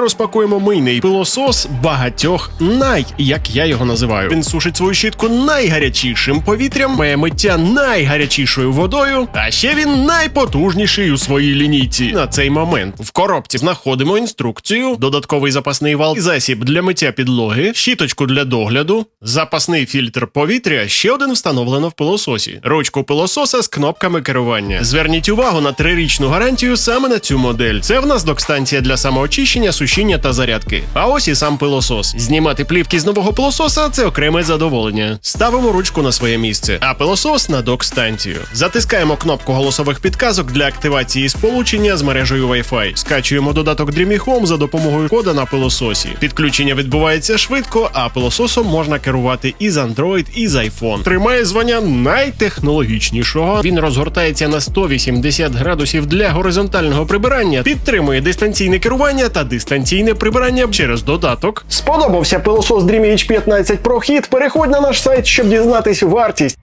Розпакуємо мийний пилосос багатьох най, як я його називаю. Він сушить свою щітку найгарячішим повітрям, має миття найгарячішою водою, а ще він найпотужніший у своїй лінійці. На цей момент в коробці знаходимо інструкцію, додатковий запасний вал, засіб для миття підлоги, щіточку для догляду, запасний фільтр повітря. Ще один встановлено в пилососі, ручку пилососа з кнопками керування. Зверніть увагу на трирічну гарантію саме на цю модель. Це в нас док-станція для самоочищення, сушіння та зарядки. А ось і сам пилосос. Знімати плівки з нового пилососа це окреме задоволення. Ставимо ручку на своє місце, а пилосос на док-станцію. Затискаємо кнопку голосових підказок для активації сполучення з мережею Wi-Fi. Скачуємо додаток Dreamy Home за допомогою кода на пилососі. Підключення відбувається швидко, а пилососом можна керувати і з Android, і з iPhone. Тримає звання найтехнологічнішого. Він розгортається на 180 градусів для горизонтального прибирання, підтримує дистанційне керування та дистанційне прибирання через додаток. Сподобався пилосос Dreamy H15 Pro? Переходь на наш сайт, щоб дізнатись вартість.